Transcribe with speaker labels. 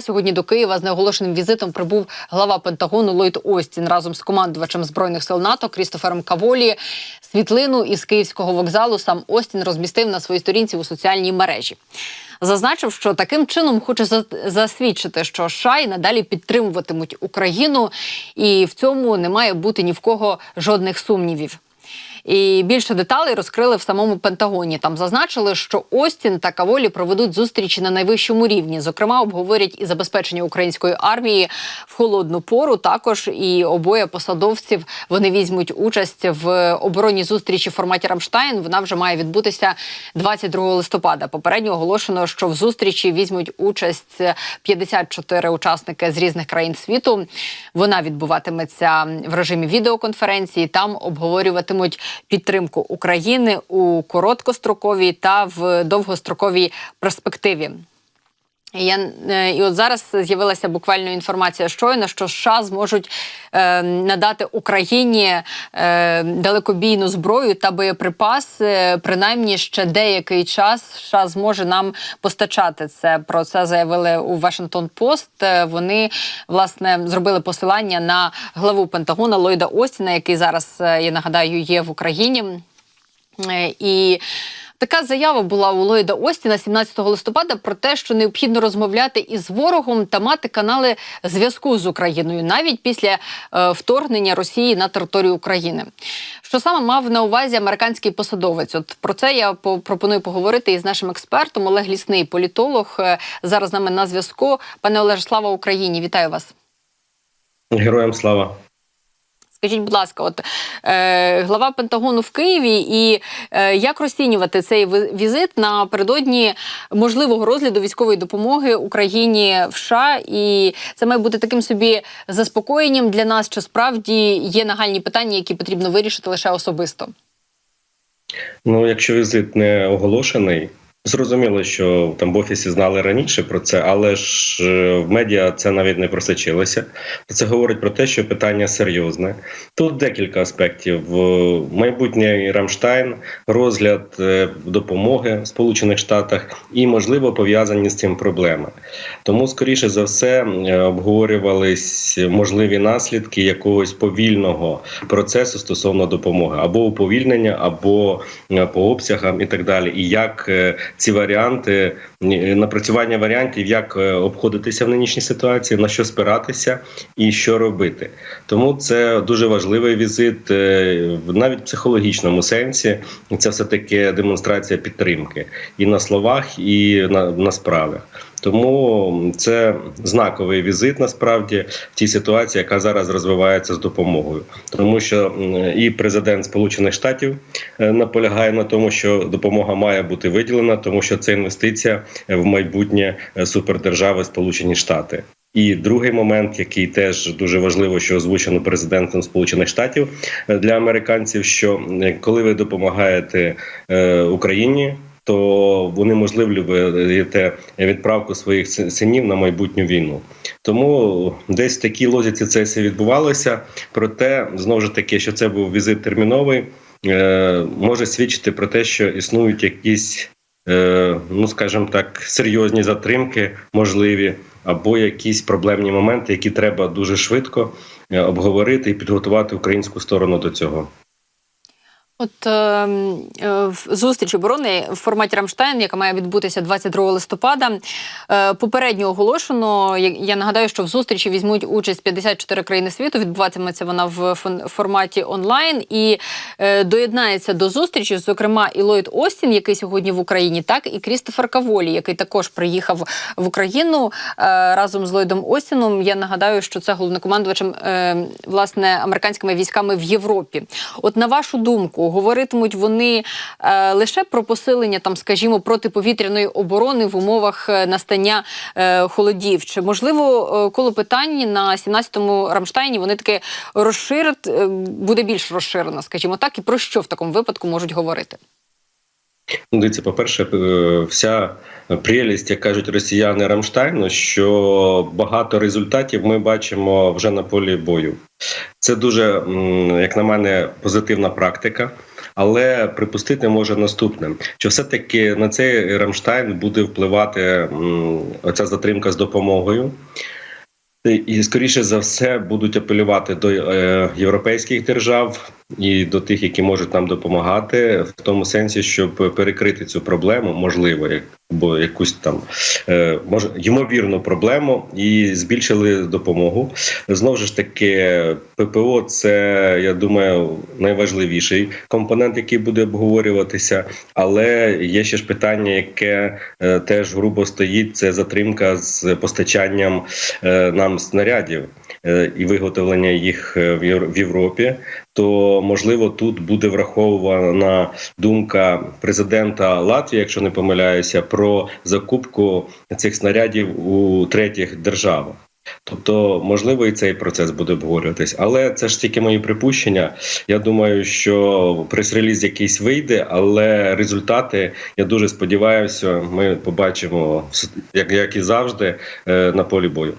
Speaker 1: Сьогодні до Києва з неоголошеним візитом прибув глава Пентагону Ллойд Остін разом з командувачем збройних сил НАТО Крістофером Каволі. Світлину із київського вокзалу сам Остін розмістив на своїй сторінці у соціальній мережі. Зазначив, що таким чином хоче засвідчити, що США і надалі підтримуватимуть Україну, і в цьому не має бути ні в кого жодних сумнівів. І більше деталей розкрили в самому Пентагоні. Там зазначили, що Остін та Каволі проведуть зустрічі на найвищому рівні. Зокрема, обговорять і забезпечення української армії в холодну пору. Також і обоє посадовців вони візьмуть участь в оборонній зустрічі в форматі Рамштайн. Вона вже має відбутися 22 листопада. Попередньо оголошено, що в зустрічі візьмуть участь 54 учасники з різних країн світу. Вона відбуватиметься в режимі відеоконференції. Там обговорюватимуть підтримку України у короткостроковій та в довгостроковій перспективі. Я е, і от зараз з'явилася буквально інформація щойно, що США зможуть е, надати Україні е, далекобійну зброю та боєприпас. е, принаймні ще деякий час США зможе нам постачати це. Про це заявили у Вашингтон Пост. Е, Вони власне зробили посилання на главу Пентагона Ллойда Остіна, який зараз я нагадаю є в Україні. І така заява була у Ллойда Остіна 17 листопада про те, що необхідно розмовляти із ворогом та мати канали зв'язку з Україною навіть після е, вторгнення Росії на територію України. Що саме мав на увазі американський посадовець? От про це я пропоную поговорити із нашим експертом Олег Лісний, політолог. Е, Зараз з нами на зв'язку. Пане Олеже, слава Україні! Вітаю вас.
Speaker 2: Героям слава.
Speaker 1: Скажіть, будь ласка, от е, глава Пентагону в Києві, і е, як розцінювати цей візит напередодні можливого розгляду військової допомоги Україні в США? І це має бути таким собі заспокоєнням для нас, що справді є нагальні питання, які потрібно вирішити лише особисто.
Speaker 2: Ну, якщо візит не оголошений, зрозуміло, що там в офісі знали раніше про це, але ж е, в медіа це навіть не просочилося. Це говорить про те, що питання серйозне. Тут декілька аспектів: майбутній Рамштайн, розгляд е, допомоги в Сполучених Штатах і, можливо, пов'язані з цим проблеми. Тому, скоріше за все, е, обговорювались можливі наслідки якогось повільного процесу стосовно допомоги, або уповільнення, або по обсягам і так далі. І як ці варіанти, е, напрацювання варіантів, як е, обходитися в нинішній ситуації, на що спиратися і що робити. Тому це дуже важливий візит, навіть в психологічному сенсі. Це все таки демонстрація підтримки і на словах, і на, на справах. Тому це знаковий візит насправді в тій ситуації, яка зараз розвивається з допомогою, тому що і президент Сполучених Штатів е, наполягає на тому, що допомога має бути виділена, тому що це інвестиція в майбутнє е, супердержави Сполучені Штати. І другий момент, який теж дуже важливо, що озвучено президентом Сполучених Штатів е, для американців, що коли ви допомагаєте Україні, то вони можливлюєте відправку своїх синів на майбутню війну. Тому десь в такій логіці це все відбувалося. Проте знову ж таки, що це був візит терміновий, е, може свідчити про те, що існують якісь, е, ну скажімо так, серйозні затримки, можливі, або якісь проблемні моменти, які треба дуже швидко е, обговорити і підготувати українську сторону до цього.
Speaker 1: От е, е, зустріч оборони в форматі Рамштайн, яка має відбутися 22 листопада, е, попередньо оголошено. Я, нагадаю, що в зустрічі візьмуть участь 54 країни світу. Відбуватиметься вона в форматі онлайн і е, доєднається до зустрічі, зокрема, і Ллойд Остін, який сьогодні в Україні, так і Крістофер Каволі, який також приїхав в Україну е, разом з Ллойдом Остіном. Я нагадаю, що це головнокомандувачем е, власне американськими військами в Європі. От на вашу думку, говоритимуть вони е, лише про посилення там, скажімо, протиповітряної оборони в умовах е, настання е, холодів? Чи можливо е, коло питань на 17-му Рамштайні вони таке розширять, е, буде більш розширено, скажімо так, і про що в такому випадку можуть говорити?
Speaker 2: Ну, дивіться, по-перше, е, вся прелість, як кажуть росіяни Рамштайну, що багато результатів ми бачимо вже на полі бою. Це дуже, як на мене, позитивна практика. Але припустити може наступне: що все-таки на цей Рамштайн буде впливати оця затримка з допомогою. І- скоріше за все будуть апелювати до е, європейських держав і до тих, які можуть нам допомагати, в тому сенсі, щоб перекрити цю проблему, можливо, або якусь там е, може ймовірну проблему, і збільшили допомогу. Знову ж таки, ППО це я думаю найважливіший компонент, який буде обговорюватися. Але є ще ж питання, яке е, теж грубо стоїть: це затримка з постачанням е, нам снарядів і виготовлення їх е, в Європі. То можливо тут буде врахована думка президента Латвії, якщо не помиляюся, про закупку цих снарядів у третіх державах. Тобто, можливо, і цей процес буде обговорюватись, але це ж тільки мої припущення. Я думаю, що прес-реліз якийсь вийде, але результати я дуже сподіваюся, ми побачимо як, як і завжди е, на полі бою.